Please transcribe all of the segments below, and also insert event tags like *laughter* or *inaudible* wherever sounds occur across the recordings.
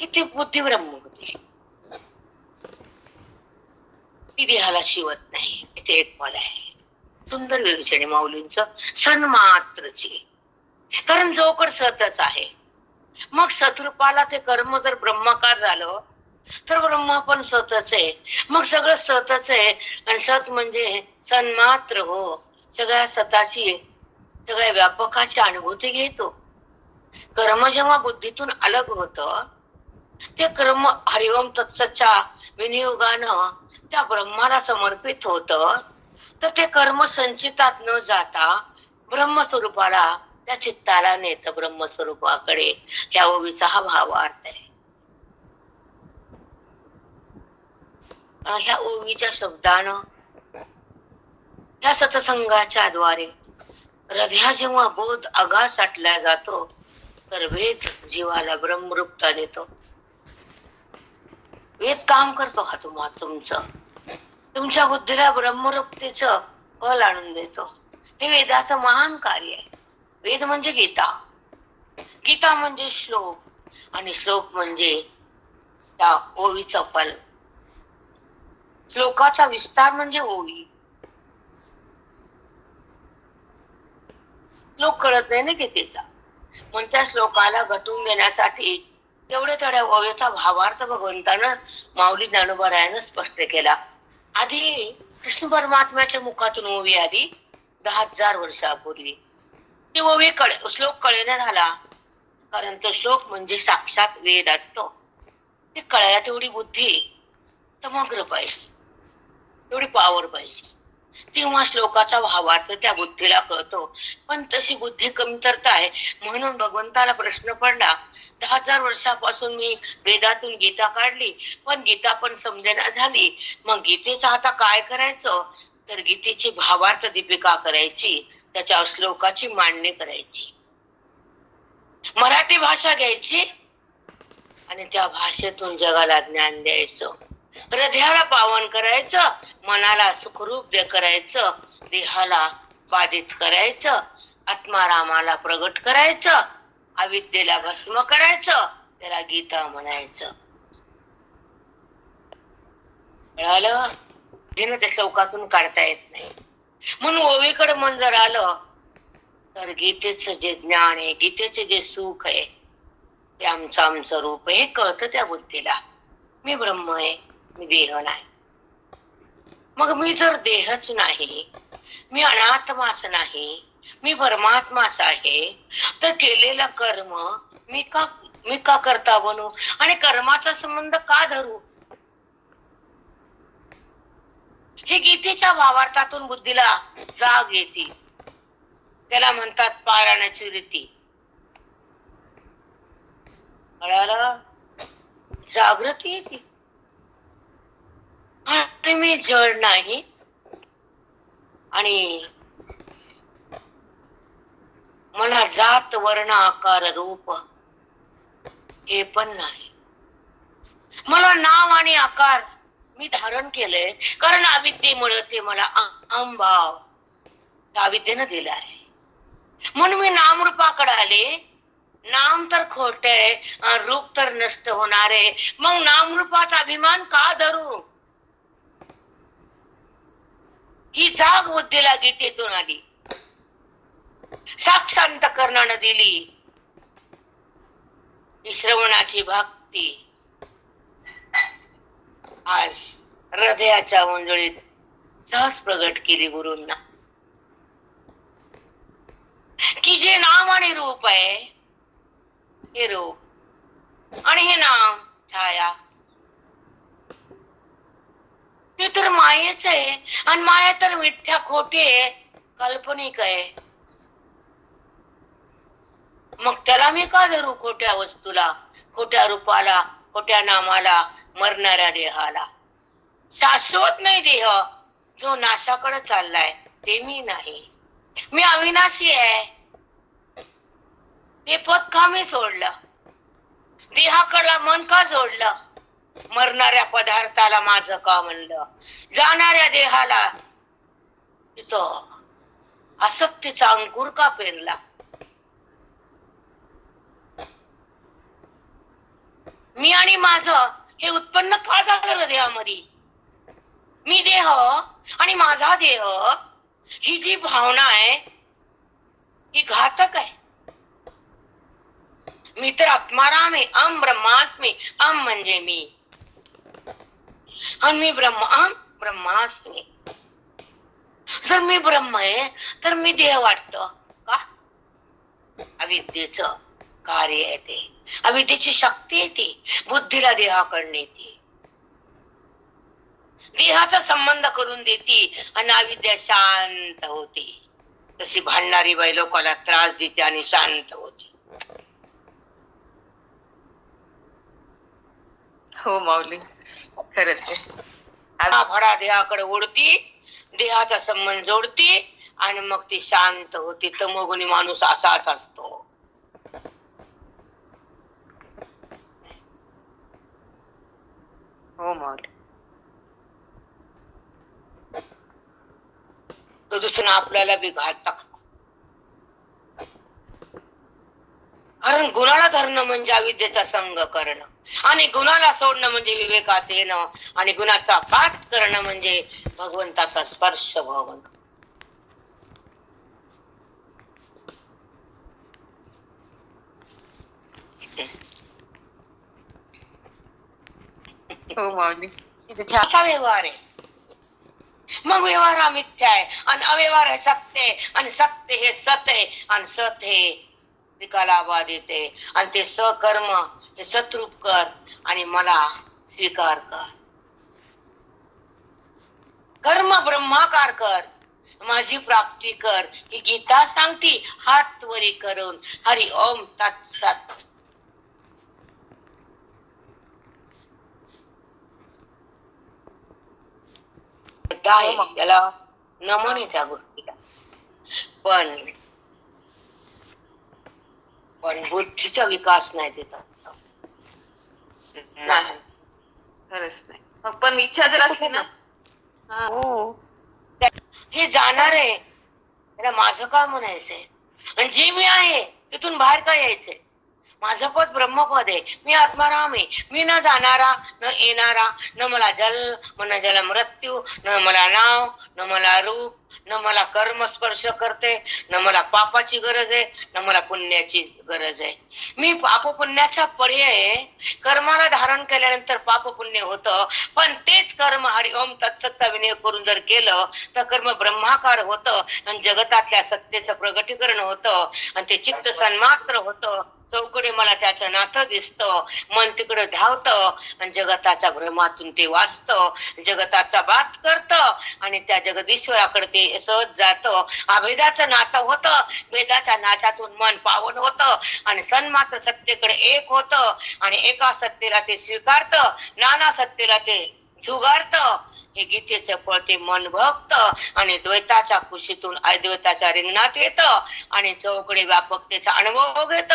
किती ती बुद्धी ब्रह्म होती. ती देहाला शिवत नाही. तिथे एक पद आहे. सुंदर विवेचने माऊलींच. सन्मात्रची कारण जोकड सतच आहे. मग सतरूपाला ते कर्म जर ब्रह्माकार झालं तर ब्रह्मा पण सतच आहे. मग सगळं सतच आहे. आणि सत म्हणजे सन्मात्र हो. सगळ्या सताची सगळ्या व्यापकाची अनुभूती घेतो. कर्म जेव्हा बुद्धीतून अलग होत ते कर्म हरिओम तत्सच्या विनियोगानं त्या ब्रह्माला समर्पित होत. तर ते कर्म संचितात न जाता ब्रह्मस्वरूपाला त्या चित्ताला नेत ब्रह्मस्वरूपाकडे. या ओवीचा हा भावार्थ आहे. ह्या ओवीच्या शब्दानं ह्या सतसंगाच्या द्वारे हृदया जेव्हा बोध अगा साठला जातो तर वेद जीवाला ब्रह्मरूपता देतो. वेद काम करतो हा तुम्हाला तुमचं. तुमच्या बुद्धीला ब्रह्मरूपतेच फल आणून देतो. हे वेदाचं महान कार्य आहे. वेद म्हणजे गीता. गीता म्हणजे श्लोक. आणि श्लोक म्हणजे त्या ओवीचं फल. श्लोकाचा विस्तार म्हणजे ओवी. श्लोक कळत नाही ना गीतेचा. मग त्या श्लोकाला घटून देण्यासाठी एवढ्या तेवढ्या ओव्याचा भावार्थ भगवंतानं माऊली ज्ञानोबरायानं स्पष्ट केला. आधी कृष्ण परमात्म्याच्या मुखातून ओवी आली दहा हजार वर्षापूर्वी. ती ओवी कळे श्लोक कळेना झाला कारण तो श्लोक म्हणजे साक्षात वेद असतो. ते कळायला तेवढी बुद्धी समग्र पाहिजे तेवढी पावर पाहिजे तेव्हा श्लोकाचा भावार्थ त्या बुद्धीला कळतो. पण तशी बुद्धी कमतरता आहे. म्हणून भगवंताला प्रश्न पडला दहा हजार वर्षापासून मी वेदातून गीता काढली पण गीता पण समजेना झाली. मग गीतेचं आता काय करायचं? तर गीतेची भावार्थ दीपिका करायची त्याच्या श्लोकाची मांडणी करायची. मराठी भाषा घ्यायची आणि त्या भाषेतून जगाला ज्ञान द्यायचं. हृदयाला पावन करायचं मनाला सुखरूप दे करायचं देहाला बाधित करायचं आत्मारामाला प्रगट करायचं अविद्येला भस्म करायचं त्याला गीता म्हणायचं. कळालं? हे त्या श्लोकातून काढता येत नाही. म्हणून ओवीकडे मन जर आलं तर गीतेचं जे ज्ञान आहे गीतेचे जे सुख आहे ते आमचं आमचं रूप हे कळतं त्या बुद्धीला. मी ब्रह्म आहे. मी देह नाही. मग मी जर देहच नाही मी अनात्माच नाही मी परमात्माच आहे तर केलेला कर्म मी का मी का करता बनू? आणि कर्माचा संबंध का धरू? हे गीतेच्या भावार्थातून बुद्धीला जाग येते. त्याला म्हणतात पारायणाची रीती. कळालं? जागृती येते. आणि मी जड नाही. आणि मला जात वर्ण आकार रूप हे पण नाही. मला नाव आणि आकार मी धारण केलंय. कारण अविद्येमुळे ते मला अंभाव अविद्येनं दिला आहे. म्हणून मी नामरूपाकडे आले. नाम तर खोट आहे रूप तर नष्ट होणार आहे. मग नामरूपाचा अभिमान का धरू? ही जाग बुद्धीला गीतेतून आली साक्षांत कर्णानं दिली. ही श्रवणाची भक्ती. आज हृदयाच्या मंजुळीत सहज प्रगट केली गुरूंना. की जे नाम आणि रूप आहे हे रूप आणि हे नाम छाया ते तर मायेच आहे. आणि माया तर मिथ्या खोटी आहे. काल्पनिक आहे. मग त्याला मी का धरू खोट्या वस्तूला? खोट्या रूपाला खोट्या नामाला मरणाऱ्या देहाला? शाश्वत नाही देह. जो नाशाकडे चाललाय ते मी नाही. मी अविनाशी आहे. ते पद का मी सोडलं. देहाकडला मन का जोडलं? मरणाऱ्या पदार्थाला माझं का म्हणलं? जाणाऱ्या देहाला तिथं आसक्तीचा अंकुर का पेरला? मी आणि माझं हे उत्पन्न का झालं देहामध्ये मी देह आणि माझा देह ही जी भावना आहे ही घातक आहे. मी तर आत्माराम आहे अम ब्रह्मास्मी अम म्हणजे मी. आणि मी ब्रह्म ब्रह्मास्मी. जर मी ब्रह्म आहे तर मी देह वाटत. का? अविद्येच कार्य आहे ते. अविद्येची शक्ती आहे ती. बुद्धीला देहाकडून येते देहाचा संबंध करून देते आणि अविद्या शांत होते. तशी भांडणारी बाई लोकांना त्रास देते आणि शांत होते. हो माऊली. खरंच आहे. भडा देहाकडे ओढती देहाचा संबंध जोडती आणि मग ती शांत होती. तमोगुणी माणूस असाच असतो. हो मग. तो दुसरा आपल्याला बी घातक कारण गुणाला धरणं म्हणजे अविद्येचा संग करणं. आणि गुणाला सोडणं म्हणजे विवेकात येणं. आणि गुणाचा पाठ करणं म्हणजे भगवंताचा स्पर्श भवन हो असा व्यवहार आहे. मग व्यवहार हा मिथ्या आहे. आणि अव्यवहार हे सत्य आणि सत्य हे सत आहे. आणि सत हे विकालाबाद येते आणि ते सकर्म हे सतरूप कर आणि मला स्वीकार कर. कर्म ब्रह्माकार कर. माझी प्राप्ती कर. ही गीता सांगती हात वरी करून. हरी ओम तत्सत. आहे हो. त्याला नमन आहे त्या गोष्टीला. पण पण बुद्धीचा विकास नाही तिथं नाही. खरंच नाही. मग पण इच्छा जर असली ना? हा. हो. हे जाणार आहे. त्याला माझं काय म्हणायचंय? आणि जे मी आहे तिथून बाहेर काय यायचंय? माझं पद ब्रह्मपद आहे. मी आत्माराम आहे. मी न जाणारा न येणारा न मला जन्म न जल मृत्यू न मला नाव न मला रूप न मला कर्म स्पर्श करते न मला पापाची गरज आहे न मला पुण्याची गरज आहे. मी पाप पुण्याचा पर्याय कर्माला धारण केल्यानंतर पाप पुण्य होतं पण तेच कर्म हरि ओम तत्सतचा विनय करून जर केलं तर कर्म ब्रह्माकार होत आणि जगतातल्या सत्तेचं प्रगटीकरण होतं आणि ते चित्त सन्मात्र होतं. चौकडे मला त्याचं नातं दिसतं मन तिकडे धावतं आणि जगताच्या भ्रमातून ते वाचतं जगताचा बात कर आणि त्या जगदीश्वराकडे ते सहज जात. अभेदाचं नातं होतं. वेदाच्या नाचातून मन पावन होतं. आणि सन्मात्र सत्तेकडे एक होतं. आणि एका सत्तेला ते स्वीकारतं. नाना सत्तेला ते झुगारत. हे गीतेचं फळ ते मन भक्त आणि द्वैताच्या कुशीतून अद्वैताच्या रिंगणात येत. आणि चौकडे व्यापकतेचा अनुभव घेत.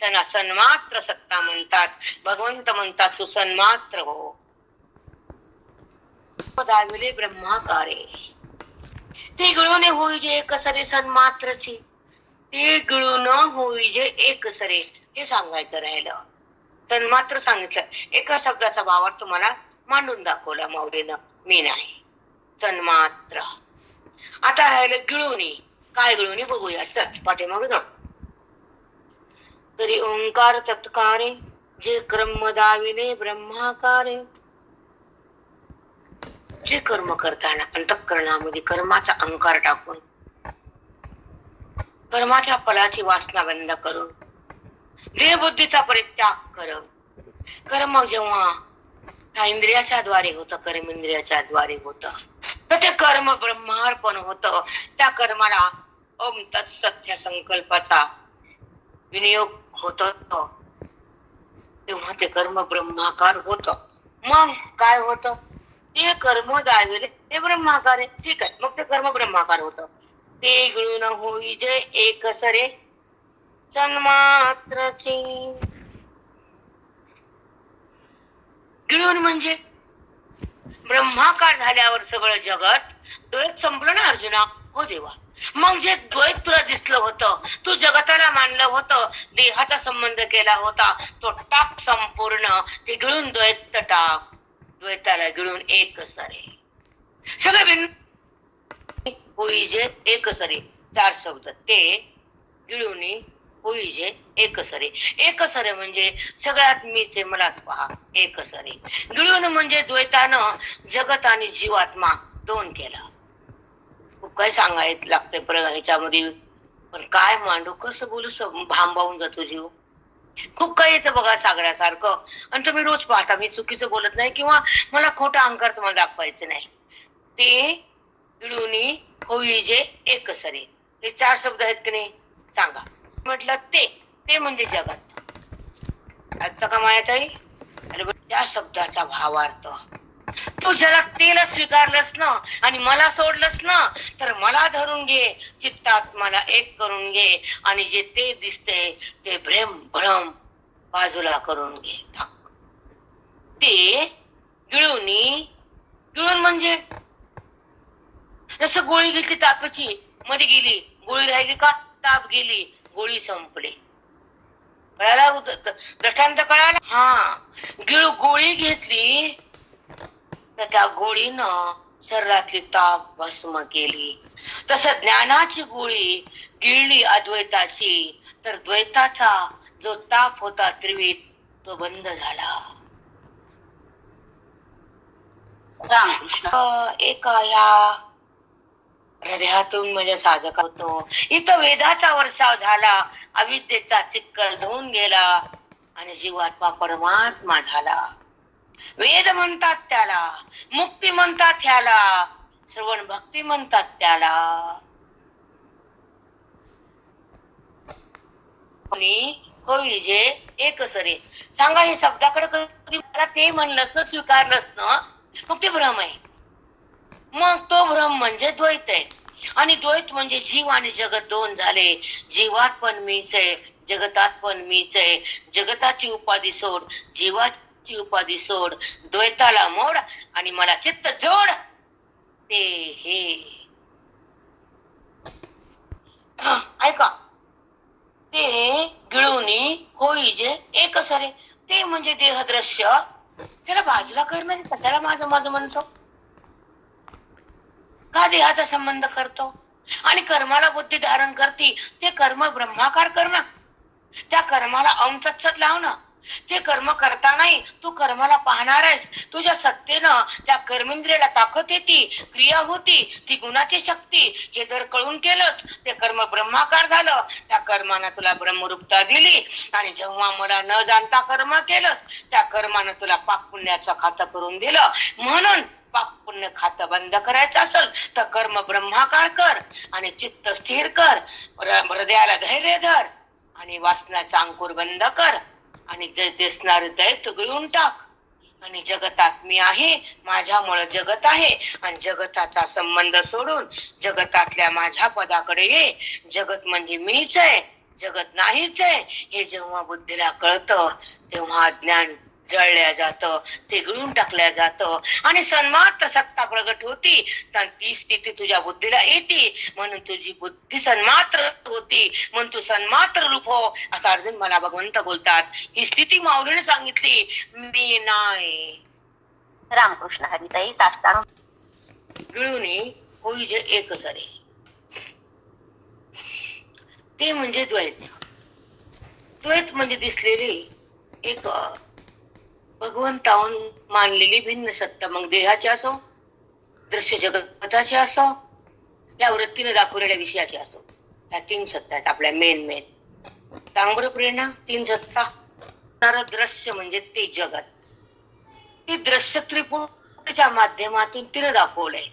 त्यांना सन्मात्र सत्ता म्हणतात. भगवंत म्हणतात तू सन्मात्र हो. दाविले ब्रह्माकारे। ते गळून होई जे एक सरे सन्मात्रची ते गळून होई जे एक सरे हे सांगायचं राहिलं। सन्मात्र सांगितलं एका शब्दाचा भावार्थ तुम्हाला मांडून दाखवला माऊलीनं मी नाही। सन्मात्र आता राहिलं गिळवणी काय गिळवणी बघूया चल पाठीमाग जाऊ। तरी ओंकार तत्कारे जे क्रम दाविले ब्रह्माकारे जे कर्म करताना अंतःकरणामध्ये कर्माचा अंकार टाकून कर्माच्या फलाची वासना बंद करून देहबुद्धीचा परित्याग करून कर्म जेव्हा त्या इंद्रियाच्या द्वारे होत कर्म इंद्रियाच्या द्वारे होत तर ते कर्म ब्रह्मार्पण होत. त्या कर्माला ओम तत्सत्य संकल्पाचा विनियोग होत. तेव्हा ते कर्म ब्रह्माकार होत. मग काय होतं? ते कर्म दाविले ते ब्रह्माकार आहे. ठीक आहे मग ते कर्म ब्रह्माकार होत. ते गिळून होई जे एक सरे. सन्मात्रची गिळून म्हणजे ब्रह्माकार झाल्यावर सगळं जगत डोळ्यात संपलं ना अर्जुना? हो देवा. मग जे द्वैत तुला दिसलं होतं तू जगताला मानलं होतं देहाचा संबंध केला होता तो टाक संपूर्ण ते गिळून द्वैत टाक. द्वैताला गिळून एक सरे. सगळे भिन्न. होईजे एक सरे. चार शब्द. ते गिळून होईजे एक सरे. एक सरे म्हणजे सगळ्यात मीचे मलाच पहा. एक सरे. गिळून म्हणजे द्वैतानं जगत आणि जीवात्मा दोन केला. खूप काय सांगायला लागतंय पर ह्याच्यामध्ये पण काय मांडू? कसं बोलू? भांबावून जातो जीव. खूप काही येतं बघा सागरासारखं. आणि तुम्ही रोज पाहता मी चुकीचं बोलत नाही किंवा मला खोटा अंकार तुम्हाला दाखवायचं नाही. ते पिळूनी होईजे एक सरे हे चार शब्द आहेत की नाही? सांगा. म्हटलं ते ते म्हणजे जगत. आता का माहीत आहे अरे त्या शब्दाचा भावार्थ. तू ज्याला तेला स्वीकारलंस ना आणि मला सोडलंस ना तर मला धरून घे चित्तात मला एक करून घे आणि जे ते दिसते ते भ्रम भ्रम बाजूला करून घे. ते गिळून गिळून म्हणजे? जसं गोळी घेतली तापाची मध्ये गेली गोळी राहिली का? ताप गेली गोळी संपली. कळाला गठांत कळाला हा गिळ गोळी घेतली तर त्या गोळीनं शरीरातली ताप भस्म केली. तसं ज्ञानाची गोळी गिळली अद्वैताची तर द्वैताचा जो ताप होता त्रिविध तो बंद झाला. रामकृष्ण एका या हृदयातून म्हणजे साधक होतो. इथं वेदाचा वर्षाव झाला अविद्येचा चिक्कल धुवून गेला आणि जीवात्मा परमात्मा झाला. वेद म्हणतात त्याला मुक्ती म्हणतात त्याला श्रवण भक्ती म्हणतात त्याला. होई जे एक सरे सांगा हे शब्दाकडे कधी मला ते म्हणलंस ना स्वीकारलंस ना मग ते भ्रम आहे. मग तो भ्रम म्हणजे द्वैत आहे. आणि द्वैत म्हणजे जीव आणि जगत दोन झाले. जीवात पण मीच आहे जगतात पण मीच आहे. जगताची उपाधी सोड ची उपाधी सोड. द्वैताला मोड आणि मला चित्त जोड. ते हे. *clears throat* ऐका. ते गिळूनी होई जे एक सरे. ते म्हणजे देहदृश्य. त्याला बाजूला करणार कशाला माझं माझं म्हणतो? का देहाचा संबंध करतो? आणि कर्माला बुद्धी धारण करती. ते कर्म ब्रह्माकार करणं त्या कर्माला अंतत्सत लावणं ते कर्म करता नाही तू कर्माला पाहणार आहेस. तुझ्या सत्तेनं त्या कर्मेंद्रियाला ताकद येते क्रिया होती ती गुणाची शक्ती. हे जर कळून केलंस ते कर्म ब्रह्माकार झालं. त्या कर्मानं तुला ब्रह्मरूपता दिली. आणि जेव्हा मला न जाणता कर्म केलंस त्या कर्मानं तुला पाप पुण्याचं खातं करून दिलं. म्हणून पाप पुण्य खातं बंद करायचं असेल तर कर्म ब्रह्माकार कर आणि चित्त स्थिर कर. हृदयाला धैर्य धर आणि वासनाचा अंकुर बंद कर. आणि जे दिसणार दैत गळून टाक. आणि जगतात मी आहे माझ्यामुळे जगत आहे. आणि जगताचा संबंध सोडून जगतातल्या माझ्या पदाकडे ये. जगत म्हणजे मीच आहे जगत नाहीच आहे. हे जेव्हा बुद्धीला कळतं तेव्हा ज्ञान जळल्या जातं ते गिळून टाकल्या जातं. आणि सन्मात्र सत्ता प्रगट होती तर ती स्थिती तुझ्या बुद्धीला येते. म्हणून तुझी बुद्धी सन्मात्र होती. म्हणून तू सन्मात्र रूप हो असं अर्जुन मला भगवंत बोलतात. ही स्थिती माऊलीने सांगितली. मी नाही. रामकृष्ण हरिताई साष्टांग. गिळून होई जे एक सरे ते म्हणजे द्वैत. द्वैत म्हणजे दिसलेली एक भगवंताहून मानलेली भिन्न सत्ता मग देहाची असो दृश्य जगताची असो या वृत्तीने दाखवलेल्या विषयाची असो या तीन सत्ता आहेत आपल्या मेन मेन तांबर प्रेरणा तीन सत्ता. तर दृश्य म्हणजे ते जगत. ते दृश्य त्रिपुटीच्या माध्यमातून तिने दाखवलंय.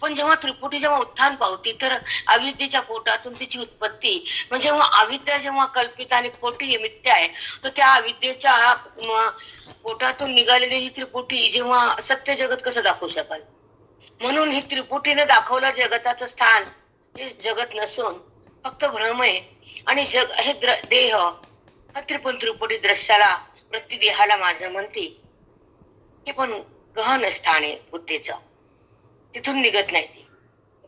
पण जेव्हा त्रिपुटी जेव्हा उत्थान पावती तर अविद्येच्या पोटातून तिची उत्पत्ती. म्हणजे अविद्या जेव्हा कल्पित आणि खोटी निमित्त आहे तर त्या अविद्येच्या पोटातून निघालेली ही त्रिपुटी जेव्हा सत्य जगत कसं दाखवू शकाल? म्हणून ही त्रिपुटीने दाखवलं जगताचं स्थान. हे जगत नसून फक्त भ्रम आहे आणि जग हे देह. हा त्रिपुण त्रिपुटी दृश्याला प्रतिदेहाला माझं म्हणते. हे पण गहन स्थान आहे बुद्धीचं. तिथून निघत नाही ती.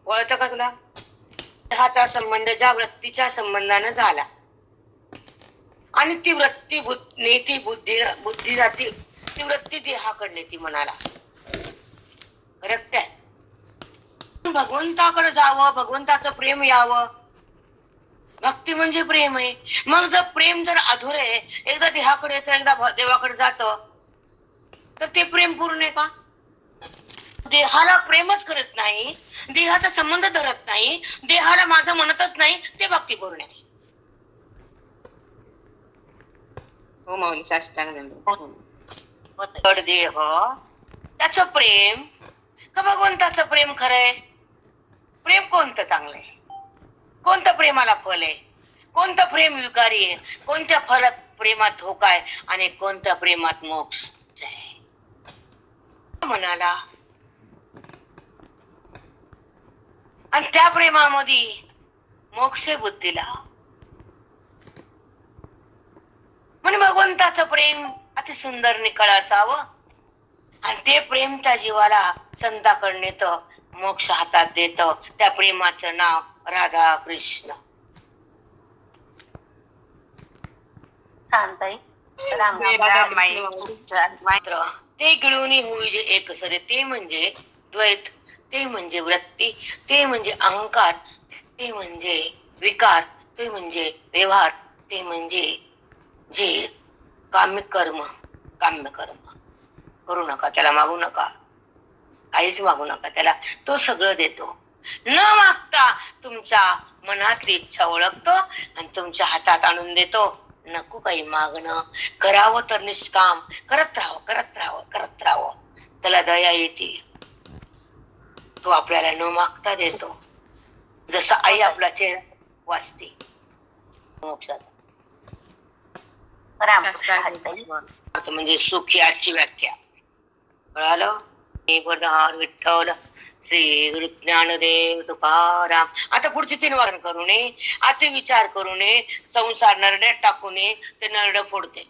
वळतं का तुला? देहाचा संबंध ज्या वृत्तीच्या संबंधानं झाला. आणि ती वृत्ती नेती बुद्धी बुद्धी जाती ती वृत्ती देहाकडे ती मनाला. रक्त भगवंताकडे जावं भगवंताचं प्रेम यावं. भक्ती म्हणजे प्रेम आहे. मग जर प्रेम जर अधुरे एकदा देहाकडे येतं एकदा देवाकडे जातं तर ते प्रेम पूर्ण आहे का? देहाला प्रेमच करत नाही देहाचा संबंध धरत नाही देहाला माझं म्हणतच नाही ते भक्तीपूर्ण आहे हो माऊली साष्टांग. तर देह त्याचं प्रेम का भगवंताचं प्रेम खरंय प्रेम कोणतं चांगलंय कोणतं प्रेमाला फल आहे? कोणतं प्रेम विकारी आहे? कोणत्या फल प्रेमात धोका आहे? आणि कोणत्या प्रेमात मोक्ष आहे? म्हणाला आणि त्या प्रेमामध्ये मोक्ष बुद्धीला. म्हणून भगवंताचं प्रेम अति सुंदर निकळ असावं. आणि ते प्रेम त्या जीवाला संताकडे नेत मोक्ष हातात देत. त्या प्रेमाचं नाव राधा कृष्ण. ते गिळवणी होई जे एक सरे. ते म्हणजे द्वैत ते म्हणजे वृत्ती ते म्हणजे अहंकार ते म्हणजे विकार ते म्हणजे व्यवहार ते म्हणजे जे काम्य कर्म काम्य कर्म करू नका त्याला मागू नका. काहीच मागू नका त्याला. तो सगळं देतो. न मागता तुमच्या मनातली इच्छा ओळखतो आणि तुमच्या हातात आणून देतो. नको काही मागणं. करावं तर निष्काम. करत राहावं करत राहावं करत राहावं. त्याला दया येते. तो आपल्याला न मागता देतो. जसं आई आपला चेहरा वाचते. म्हणजे सुखी आजची व्याख्या. कळालं? विठ्ठल श्री गुरु ज्ञानदेव तुकाराम. आता पुढचे तीन वारण करू नये अति विचार करू नये संसार नरड्यात टाकू नये ते नरड फोडते.